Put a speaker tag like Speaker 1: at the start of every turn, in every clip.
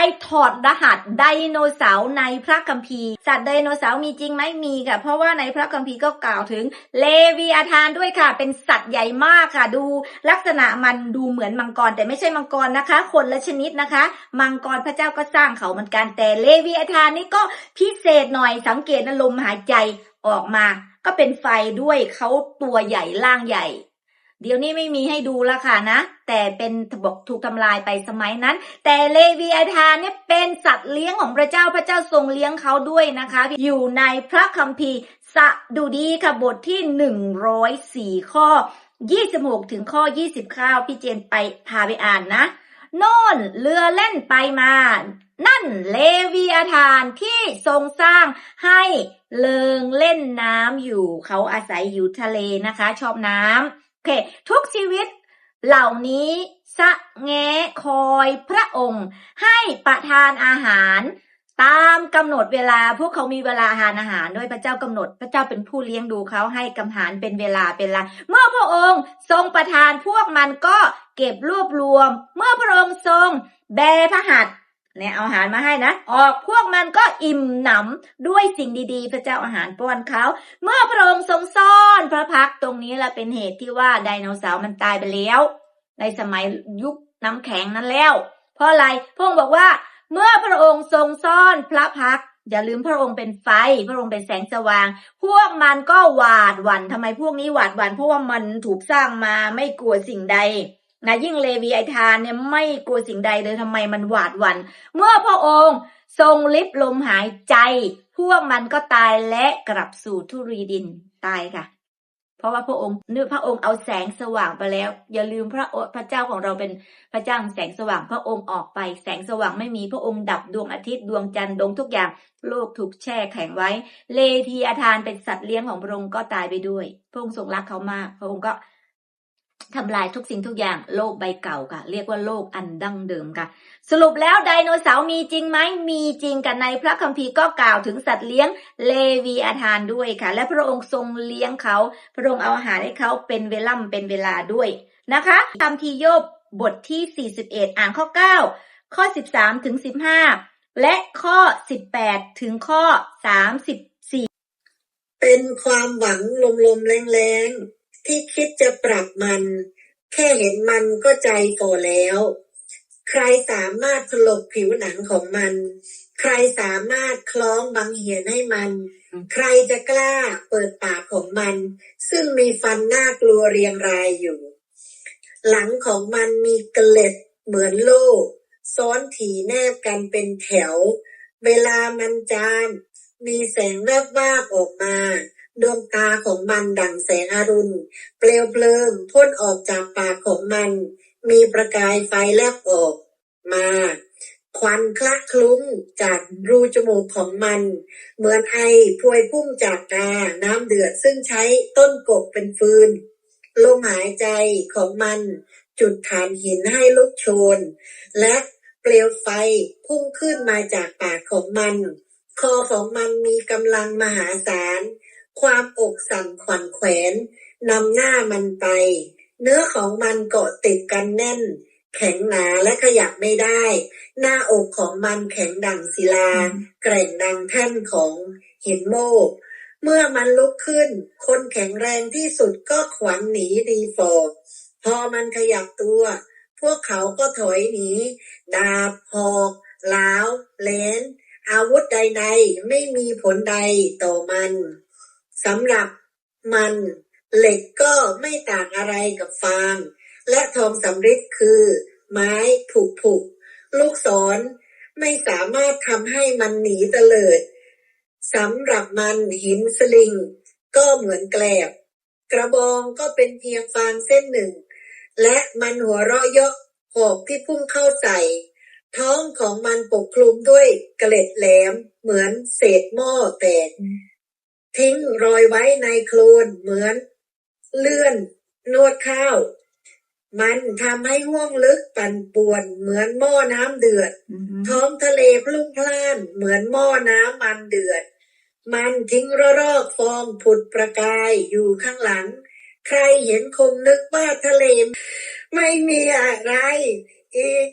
Speaker 1: ไปถอดรหัสไดโนเสาร์ในพระคัมภีร์สัตว์ไดโนเสาร์มีจริงไหมมีค่ะ เพราะว่าในพระคัมภีร์ก็กล่าวถึงเลวีอาธานด้วยค่ะ เป็นสัตว์ใหญ่มากค่ะ ดูลักษณะมันดูเหมือนมังกรแต่ไม่ใช่มังกรนะคะ คนละชนิดนะคะ มังกรพระเจ้าก็สร้างเขาเหมือนกันแต่เลวีอาธานนี่ก็พิเศษหน่อยสังเกตนะลมหายใจออกมา ก็เป็นไฟด้วยเขาตัวใหญ่ล่างใหญ่ เดี๋ยวนี้ไม่มีให้ดูแล้วค่ะนะ แต่เป็นบอกถูกทำลายไปสมัยนั้น แต่เลวีอาธานเนี่ยเป็นสัตว์เลี้ยงของพระเจ้าพระเจ้าทรงเลี้ยงเขาด้วยนะคะ อยู่ในพระคัมภีร์สดุดีค่ะบทที่หนึ่งร้อยสี่ข้อยี่สิบหกถึงข้อยี่สิบข้าพี่เจนไปพาไปอ่านนะโน่นเรือเล่นไปมา นั่นเลวีอาธานที่ทรงสร้างให้เลิงเล่นน้ำอยู่ เขาอาศัยอยู่ทะเลนะคะ ชอบน้ำ โอเค ทุกชีวิตเหล่านี้สะแงคอยพระองค์ ให้ประทานอาหารตามกำหนดเวลาพวกเขามีเวลาทานอาหารด้วยพระเจ้ากำหนด พระเจ้าเป็นผู้เลี้ยงดูเขาให้กำหารเป็นเวลาเป็นลาเมื่อพระองค์ทรงประทานพวกมันก็เก็บรวบรวม เมื่อพระองค์ทรงแบพระหัตเนี่ยเอาอาหารมาให้นะ ออกพวกมันก็อิ่มหนำด้วยสิ่งดีๆ พระเจ้าอาหารป้อนเขา เมื่อพระองค์ทรงซ่อน ระพักตรงนี้แหละเป็นเหตุที่ว่าไดโนเสาร์มันตายไปแล้ว ในสมัยยุคน้ำแข็งนั้นแล้ว เพราะอะไรพระองค์บอกว่า เมื่อพระองค์ทรงซ่อนพระพักอย่าลืมพระองค์เป็นไฟ พระองค์เป็นแสงสว่าง พวกมันก็หวาดหวั่นทำไมพวกนี้หวาดหวั่นเพราะว่ามันถูกสร้างมาไม่กลัวสิ่งใดนะยิ่งเลวีไอทานเนี่ยไม่กลัวสิ่งใดเลยทำไมมันหวาดหวั่นเมื่อพระองค์ทรงลิบลมหายใจ พวกมันก็ตายและกลับสู่ทุรีดินตายค่ะ เพราะว่าพระองค์เนื่อพระองค์เอาแสงสว่างไปแล้ว อย่าลืมพระพระเจ้าของเราเป็นพระเจ้าแห่งแสงสว่างพระองค์ออกไป แสงสว่างไม่มีพระองค์ดับดวงอาทิตย์ดวงจันทร์ดวงทุกอย่าง โลกถูกแช่แข็งไว้ เลทีอาทานเป็นสัตว์เลี้ยงของพระองค์ก็ตายไปด้วย พระองค์ทรงรักเขามาก พระองค์ก็ ทำลายทุกสิ่งทุกอย่างโลกใบเก่าค่ะ เรียกว่าโลกอันดั้งเดิมค่ะ สรุปแล้วไดโนเสาร์มีจริงไหมมีจริงกันในพระคัมภีร์ก็กล่าวถึงสัตว์เลี้ยงเลวีอาธานด้วยค่ะ และพระองค์ทรงเลี้ยงเขา พระองค์เอาอาหารให้เขาเป็นเวล่ำเป็นเวลาด้วยนะคะคำทีโยบบทที่ 41 อ่านข้อ 9 ข้อ 13 ถึง 15 และข้อ 18 ถึงข้อ 34
Speaker 2: เป็นความหวังลมๆแรงๆ ที่คิดจะปรับมัน แค่เห็นมันก็ใจฝ่อแล้ว ใครสามารถถลกผิวหนังของมัน ใครสามารถคล้องบังเหียนให้มัน ใครจะกล้าเปิดปากของมัน ซึ่งมีฟันน่ากลัวเรียงรายอยู่ หลังของมันมีเกล็ดเหมือนโล่ซ้อนถี่แนบกันเป็นแถว เวลามันจามมีแสงแวบวาบออกมา ดวงตาของมันดั่งแสงอรุณ เปลวเพลิงพ่นออกจากปากของมัน มีประกายไฟแลบออกมา ควันคละคลุ้งจากรูจมูกของมัน เหมือนไอพวยพุ่งจากกาน้ำเดือดซึ่งใช้ต้นกบเป็นฟืน ลมหายใจของมัน จุดฐานหินให้ลุกโชน และเปลวไฟพุ่งขึ้นมาจากปากของมัน คอของมันมีกำลังมหาศาล ความอกสั่นขวัญแขวนนำหน้ามันไป เนื้อของมันเกาะติดกันแน่น แข็งหนาและขยับไม่ได้ หน้าอกของมันแข็งดังศิลา แกร่งดังแท่นของหินโมก เมื่อมันลุกขึ้น คนแข็งแรงที่สุดก็ขวัญหนีดีฟอพอมันขยับตัว พวกเขาก็ถอยหนี ดาบหอกล้าวแหลนอาวุธใดๆ ไม่มีผลใดต่อมัน สำหรับมันเหล็กก็ไม่ต่างอะไรกับฟาง และทองสำริดคือ ไม้ผูกผูกลูกศรไม่สามารถทำให้มันหนีเตลิดสำหรับมันหินสลิง ก็เหมือนแกลบ กระบองก็เป็นเพียงฟางเส้นหนึ่ง และมันหัวเราะเยาะหอกที่พุ่งเข้าใส่ท้องของมันปกคลุมด้วยเกล็ดแหลมเหมือนเศษหม้อแตก ทิ้งรอยไว้ในโคลนเหมือนเลื่อนนวดข้าว มันทำให้ห้วงลึกปั่นป่วนเหมือนหม้อน้ำเดือด ท้องทะเลพลุ่งพล่านเหมือนหม้อน้ำมันเดือด มันทิ้งระรอกฟองผุดประกายอยู่ข้างหลัง ใครเห็นคงนึกว่าทะเล ไม่มีอะไรอีก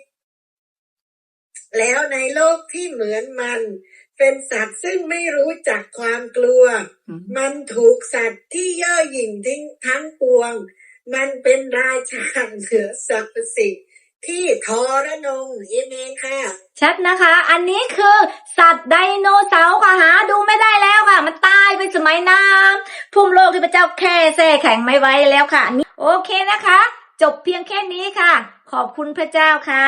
Speaker 2: แล้วในโลกที่เหมือนมัน เป็นสัตว์ซึ่งไม่รู้จักความกลัว มันถูกสัตว์ที่เย่อหยิ่งทิ้งทั้งปวง มันเป็นราชาเหนือสรรพสิ่งที่ทรนงเอเมนค่ะ
Speaker 1: ชัดนะคะ อันนี้คือสัตว์ไดโนเสาร์ค่ะหาดูไม่ได้แล้วค่ะ มันตายไปสมัยน้ำภูมิโลกที่พระเจ้าแค่แส่แข็งไม่ไว้แล้วค่ะอันนี้โอเคนะคะ จบเพียงแค่นี้ค่ะ ขอบคุณพระเจ้าค่ะ